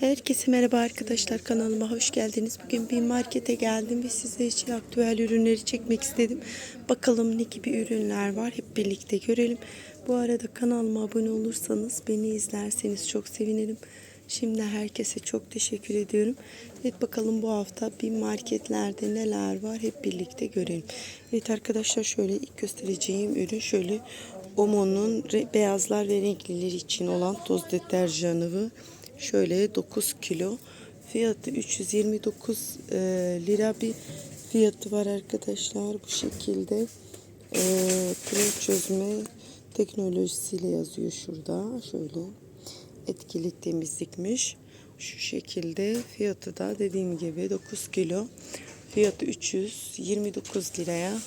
Herkese merhaba arkadaşlar kanalıma hoş geldiniz. Bugün bir markete geldim ve size için aktüel ürünleri çekmek istedim. Bakalım ne gibi ürünler var hep birlikte görelim. Bu arada kanalıma abone olursanız beni izlerseniz çok sevinirim. Şimdi herkese çok teşekkür ediyorum. Evet bakalım bu hafta bir marketlerde neler var hep birlikte görelim. Evet arkadaşlar şöyle ilk göstereceğim ürün şöyle Omo'nun beyazlar ve renkliler için olan toz deterjanı. Şöyle 9 kilo. Fiyatı 329 e, lira bir fiyatı var arkadaşlar. Bu şekilde e, krem çözme teknolojisiyle yazıyor şurada. Şöyle etkili temizlikmiş. Şu şekilde fiyatı da dediğim gibi 9 kilo. Fiyatı 329 liraya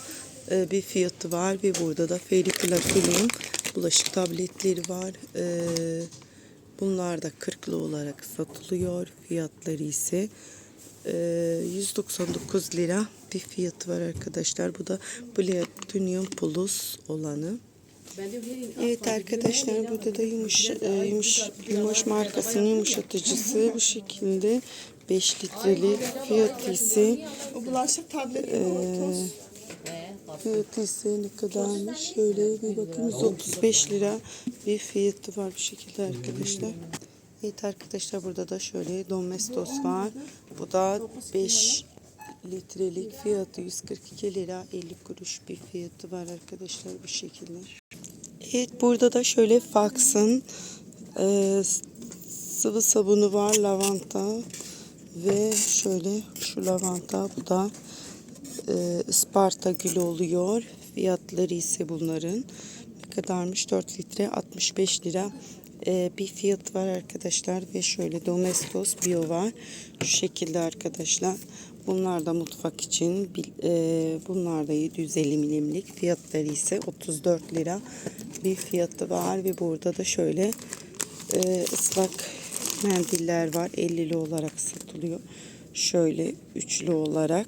e, bir fiyatı var ve burada da Ferrikulakulum bulaşık tabletleri var. E, bunlar da 40'lı olarak satılıyor. Fiyatları ise e, 199 lira bir fiyatı var arkadaşlar. Bu da Platinum Plus olanı. Evet arkadaşlar burada da yumuş, e, yumuş, yumuş markasının yumuşatıcısı bu şekilde 5 litrelik fiyatı ise e. fiyatı ne kadarmış şöyle bir bakın 135 lira bir fiyatı var bu şekilde arkadaşlar. Evet arkadaşlar burada da şöyle Domestos var. Bu da 5 litrelik fiyatı 142 lira 50 kuruş bir fiyatı var arkadaşlar bu şekilde. Evet burada da şöyle Fox'ın e, sıvı sabunu var lavanta ve şöyle şu lavanta bu da e, Isparta gülü oluyor. Fiyatları ise bunların ne kadarmış 4 litre 65 lira e, bir fiyat var arkadaşlar ve şöyle Domestos Bio var. Şu şekilde arkadaşlar. Bunlar da mutfak için e, bunlar da 750 milimlik fiyatları ise 34 lira bir fiyatı var ve burada da şöyle e, ıslak mendiller var 50'li olarak satılıyor. Şöyle üçlü olarak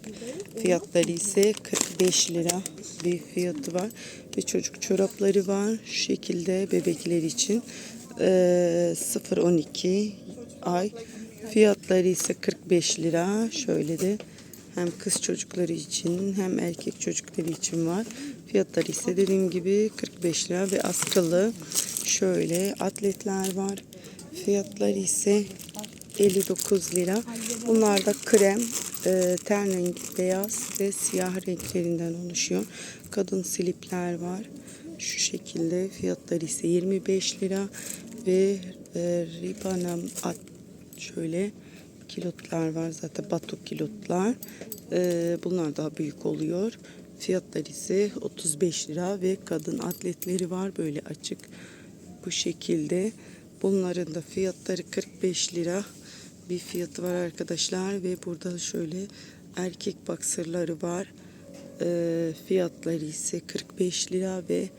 fiyatları ise 45 lira bir fiyatı var. Ve çocuk çorapları var şu şekilde bebekler için. E, 0-12 ay. Fiyatları ise 45 lira. Şöyle de hem kız çocukları için hem erkek çocukları için var. Fiyatları ise dediğim gibi 45 lira ve askılı. Şöyle atletler var. Fiyatları ise 59 lira. Bunlar da krem, e, ten rengi beyaz ve siyah renklerinden oluşuyor. Kadın slipler var. Şu şekilde fiyatları ise 25 lira ve e, Ribanam at şöyle kilotlar var zaten batuk kilotlar. E, bunlar daha büyük oluyor. Fiyatları ise 35 lira ve kadın atletleri var böyle açık bu şekilde. Bunların da fiyatları 45 lira bir fiyatı var arkadaşlar ve burada şöyle erkek baksırları var. Ee, fiyatları ise 45 lira ve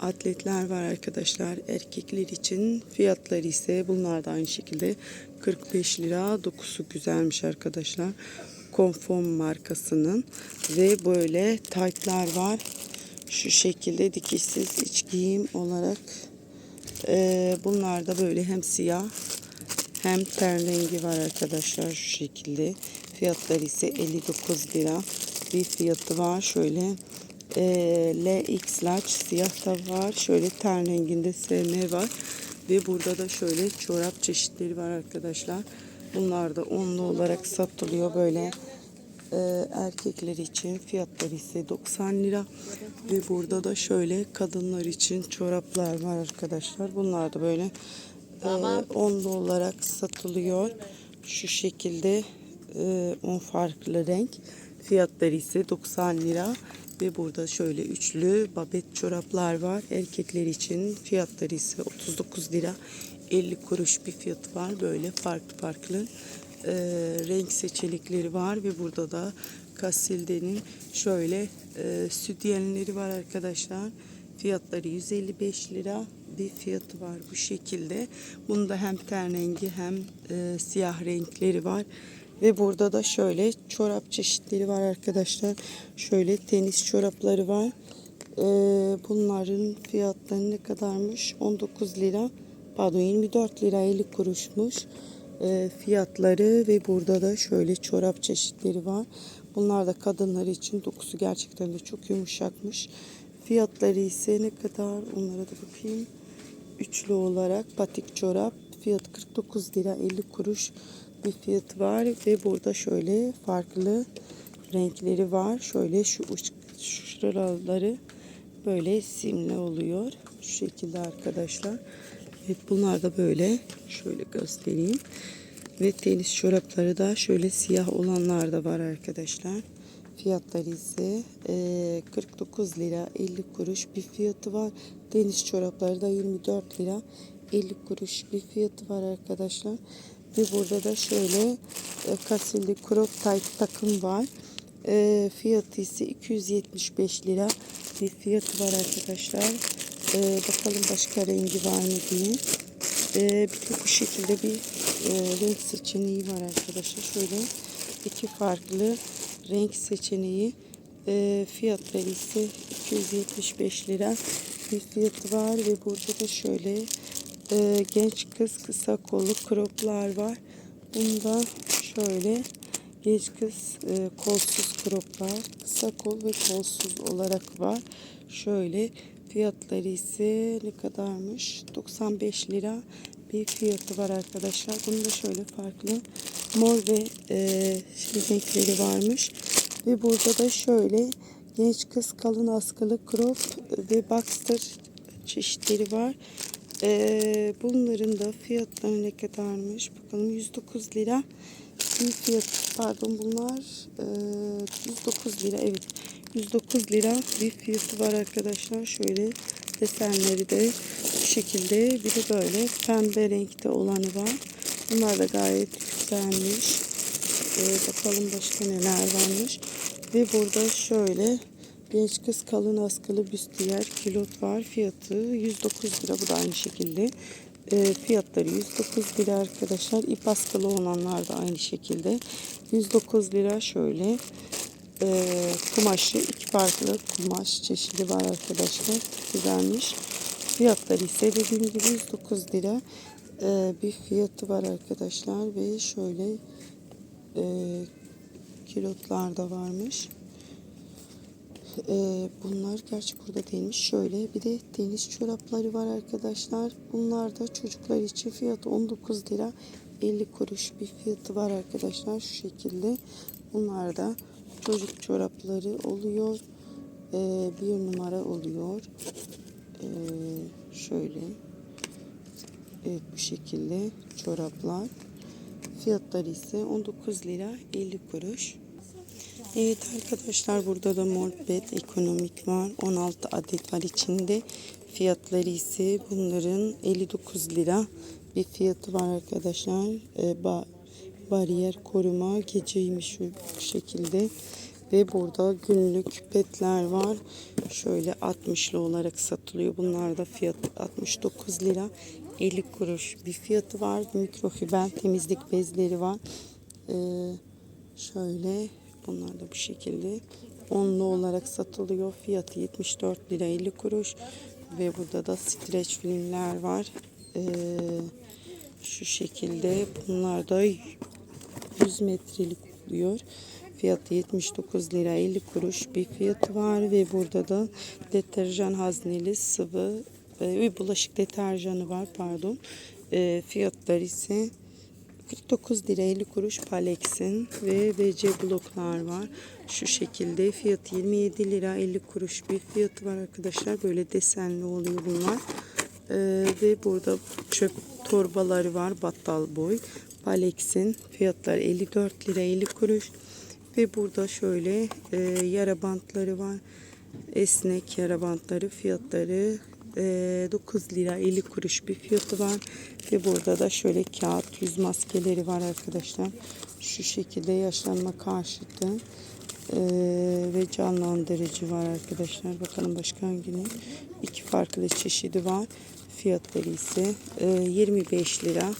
atletler var arkadaşlar. Erkekler için fiyatları ise bunlar da aynı şekilde 45 lira. Dokusu güzelmiş arkadaşlar. Konform markasının ve böyle taytlar var. Şu şekilde dikişsiz iç giyim olarak ee, bunlar da böyle hem siyah hem ten rengi var arkadaşlar şu şekilde. Fiyatları ise 59 lira bir fiyatı var. Şöyle ee, LX large siyah da var. Şöyle ten renginde SM var. Ve burada da şöyle çorap çeşitleri var arkadaşlar. Bunlar da onlu olarak satılıyor böyle e, erkekler için fiyatları ise 90 lira ve burada da şöyle kadınlar için çoraplar var arkadaşlar. Bunlar da böyle e, onlu olarak satılıyor. Şu şekilde e, 10 farklı renk. Fiyatları ise 90 lira ve burada şöyle üçlü babet çoraplar var. Erkekler için fiyatları ise 39 lira 50 kuruş bir fiyatı var. Böyle farklı farklı e, renk seçenekleri var ve burada da Casilde'nin şöyle e, sütyenleri var arkadaşlar. Fiyatları 155 lira bir fiyatı var bu şekilde. Bunda hem ten rengi hem e, siyah renkleri var. Ve burada da şöyle çorap çeşitleri var arkadaşlar. Şöyle tenis çorapları var. E, bunların fiyatları ne kadarmış? 19 lira. Pardon 24 lira 50 kuruşmuş. e, fiyatları ve burada da şöyle çorap çeşitleri var. Bunlar da kadınlar için dokusu gerçekten de çok yumuşakmış. Fiyatları ise ne kadar onlara da bakayım. Üçlü olarak patik çorap fiyatı 49 lira 50 kuruş bir fiyatı var ve burada şöyle farklı renkleri var. Şöyle şu uç şuraları böyle simli oluyor. Şu şekilde arkadaşlar. Evet bunlar da böyle şöyle göstereyim. Ve tenis çorapları da şöyle siyah olanlar da var arkadaşlar. Fiyatları ise eee, 49 lira 50 kuruş bir fiyatı var. Tenis çorapları da 24 lira 50 kuruş bir fiyatı var arkadaşlar. Ve burada da şöyle e, kasilli crop tight takım var. E, fiyatı ise 275 lira bir fiyatı var arkadaşlar. E, bakalım başka rengi var mı diye. E, de bu şekilde bir e, renk seçeneği var arkadaşlar. Şöyle iki farklı renk seçeneği. E, fiyatları ise 275 lira fiyatı var ve burada da şöyle e, genç kız kısa kollu kroplar var. Bunda şöyle genç kız e, kolsuz kroplar, kısa kol ve kolsuz olarak var. Şöyle fiyatları ise ne kadarmış? 95 lira bir fiyatı var arkadaşlar. Bunda şöyle farklı mor ve e, renkleri varmış. Ve burada da şöyle genç kız kalın askılı crop ve boxer çeşitleri var. Ee, bunların da fiyatları ne kadarmış? Bakalım 109 lira bir fiyat. Pardon bunlar e, 109 lira. Evet 109 lira bir fiyatı var arkadaşlar. Şöyle desenleri de bu şekilde. Bir de böyle pembe renkte olanı var. Bunlar da gayet güzelmiş. Ee, bakalım başka neler varmış. Ve burada şöyle genç kız kalın askılı büstiyer kilot var. Fiyatı 109 lira. Bu da aynı şekilde. Ee, fiyatları 109 lira arkadaşlar. İp askılı olanlar da aynı şekilde. 109 lira şöyle. Ee, kumaşı iki farklı kumaş çeşidi var arkadaşlar. Güzelmiş. Fiyatları ise dediğim gibi 109 lira ee, bir fiyatı var arkadaşlar ve şöyle e, kilotlar da varmış. Ee, bunlar gerçi burada değilmiş. Şöyle bir de deniz çorapları var arkadaşlar. Bunlar da çocuklar için fiyatı 19 lira 50 kuruş bir fiyatı var arkadaşlar. Şu şekilde. Bunlar da çocuk çorapları oluyor. Ee, bir numara oluyor. Ee, şöyle. Evet bu şekilde çoraplar. Fiyatları ise 19 lira 50 kuruş. Evet arkadaşlar burada da Morbet ekonomik var. 16 adet var içinde. Fiyatları ise bunların 59 lira bir fiyatı var arkadaşlar. Ee, ba bariyer koruma geceymiş şu şekilde. Ve burada günlük petler var. Şöyle 60'lı olarak satılıyor. Bunlar da fiyatı 69 lira 50 kuruş bir fiyatı var. Mikrofiber temizlik bezleri var. Ee, şöyle bunlar da bu şekilde onlu olarak satılıyor. Fiyatı 74 lira 50 kuruş. Ve burada da streç filmler var. Ee, şu şekilde bunlar da 100 metrelik oluyor. Fiyatı 79 lira 50 kuruş bir fiyatı var ve burada da deterjan hazneli sıvı ve bulaşık deterjanı var pardon. E, fiyatları ise 49 lira 50 kuruş Palex'in ve WC bloklar var. Şu şekilde fiyatı 27 lira 50 kuruş bir fiyatı var arkadaşlar. Böyle desenli oluyor bunlar. Ee, ve burada çöp torbaları var battal boy. Palex'in fiyatları 54 lira 50 kuruş. Ve burada şöyle e, yara bantları var. Esnek yara bantları fiyatları 9 lira 50 kuruş bir fiyatı var. Ve burada da şöyle kağıt yüz maskeleri var arkadaşlar. Şu şekilde yaşlanma karşıtı e, ve canlandırıcı var arkadaşlar. Bakalım başka hangi ne? İki farklı çeşidi var. Fiyatları ise e, 25 lira.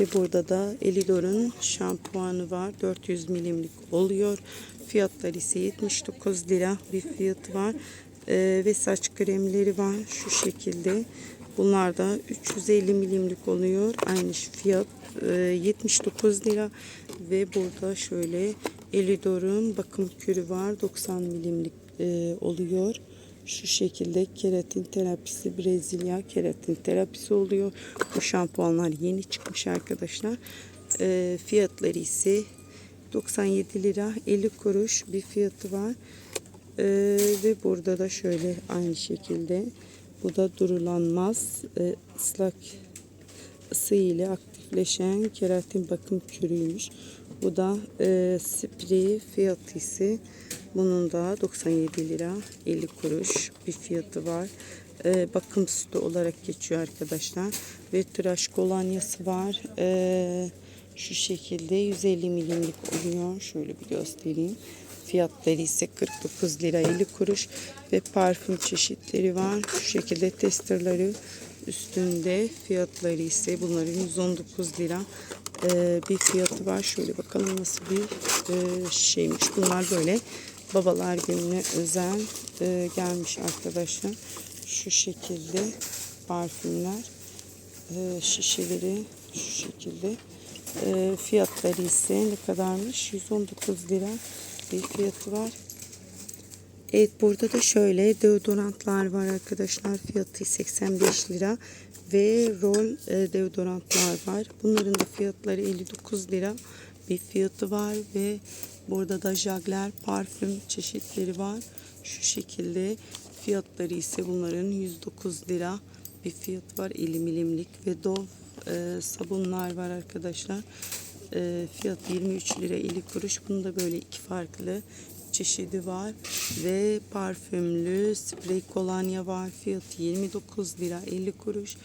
Ve burada da Elidor'un şampuanı var. 400 milimlik oluyor. Fiyatları ise 79 lira bir fiyatı var. Ee, ve saç kremleri var şu şekilde. Bunlar da 350 milimlik oluyor. Aynı fiyat e, 79 lira ve burada şöyle Elidor'un bakım kürü var 90 milimlik e, oluyor. Şu şekilde keratin terapisi Brezilya keratin terapisi oluyor. Bu şampuanlar yeni çıkmış arkadaşlar. E, fiyatları ise 97 lira 50 kuruş bir fiyatı var. E, ve burada da şöyle aynı şekilde bu da durulanmaz e, ıslak ısı ile aktifleşen keratin bakım kürüymüş. Bu da e, sprey fiyatı ise bunun da 97 lira 50 kuruş bir fiyatı var. E, bakım sütü olarak geçiyor arkadaşlar. Ve tıraş kolonyası var. E, şu şekilde 150 milimlik oluyor. Şöyle bir göstereyim. Fiyatları ise 49 lira 50 kuruş ve parfüm çeşitleri var. Şu şekilde testerleri üstünde fiyatları ise bunların 119 lira Ee, bir fiyatı var. Şöyle bakalım nasıl bir e, şeymiş. Bunlar böyle babalar gününe özel e, gelmiş arkadaşlar. Şu şekilde parfümler e, şişeleri şu şekilde e, fiyatları ise ne kadarmış 119 lira bir fiyatı var Evet burada da şöyle deodorantlar var arkadaşlar. Fiyatı 85 lira ve rol e, deodorantlar var. Bunların da fiyatları 59 lira bir fiyatı var ve burada da jagler parfüm çeşitleri var. Şu şekilde fiyatları ise bunların 109 lira bir fiyatı var. 50 milimlik ve Dove sabunlar var arkadaşlar. E, fiyat 23 lira 50 kuruş. Bunda böyle iki farklı çeşidi var ve parfümlü sprey kolonya var. Fiyatı 29 lira 50 kuruş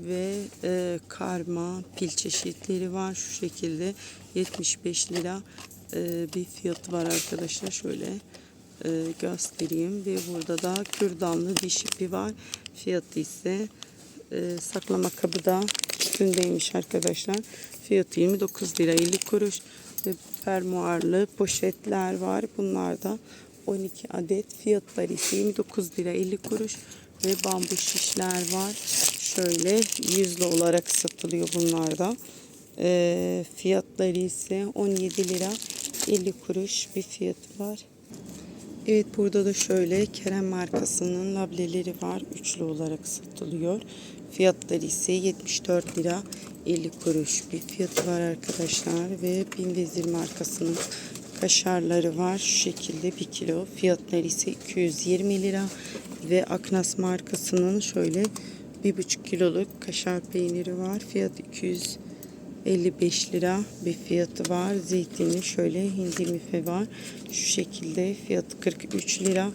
ve e, karma pil çeşitleri var şu şekilde 75 lira e, bir fiyatı var arkadaşlar. Şöyle e, göstereyim ve burada da kürdanlı diş ipi var. Fiyatı ise e, saklama kabı da üstündeymiş arkadaşlar. Fiyatı 29 lira 50 kuruş ve fermuarlı poşetler var. Bunlar da 12 adet. Fiyatları ise 29 lira 50 kuruş ve bambu şişler var. Şöyle yüzlü olarak satılıyor bunlar da. E, fiyatları ise 17 lira 50 kuruş bir fiyatı var. Evet burada da şöyle Kerem markasının lableleri var. Üçlü olarak satılıyor. Fiyatları ise 74 lira 50 kuruş bir fiyatı var arkadaşlar. Ve Binvezir markasının kaşarları var. Şu şekilde 1 kilo. Fiyatları ise 220 lira. Ve Aknas markasının şöyle 1,5 kiloluk kaşar peyniri var. Fiyat 200 55 lira bir fiyatı var. Zeytini şöyle hindi mife var. Şu şekilde fiyatı 43 lira.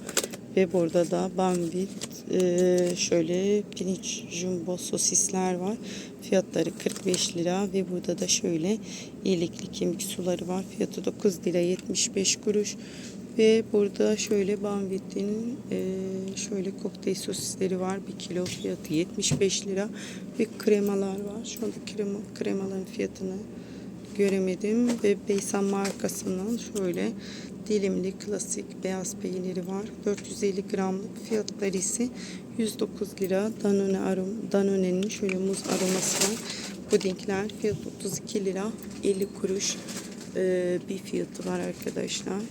Ve burada da bambit e, şöyle pirinç jumbo sosisler var. Fiyatları 45 lira ve burada da şöyle iyilikli kemik suları var. Fiyatı 9 lira 75 kuruş. Ve burada şöyle Banvit'in e, şöyle kokteyl sosisleri var. Bir kilo fiyatı 75 lira. Ve kremalar var. Şu anda krema, kremaların fiyatını göremedim. Ve Beysan markasından şöyle dilimli klasik beyaz peyniri var. 450 gramlık fiyatları ise 109 lira. Danone arom, Danone'nin şöyle muz aroması var. Pudingler fiyat 32 lira 50 kuruş e, bir fiyatı var arkadaşlar.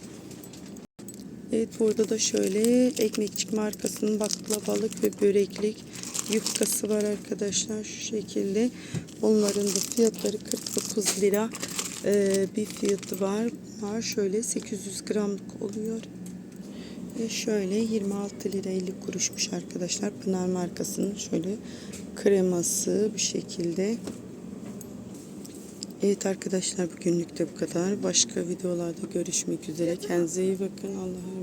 Evet burada da şöyle ekmekçik markasının baklavalık ve böreklik yufkası var arkadaşlar şu şekilde. Onların da fiyatları 49 lira ee, bir fiyatı var. Bunlar şöyle 800 gramlık oluyor. Ve şöyle 26 lira 50 kuruşmuş arkadaşlar. Pınar markasının şöyle kreması bu şekilde. Evet arkadaşlar bugünlük de bu kadar. Başka videolarda görüşmek üzere. Kendinize iyi bakın. Allah'a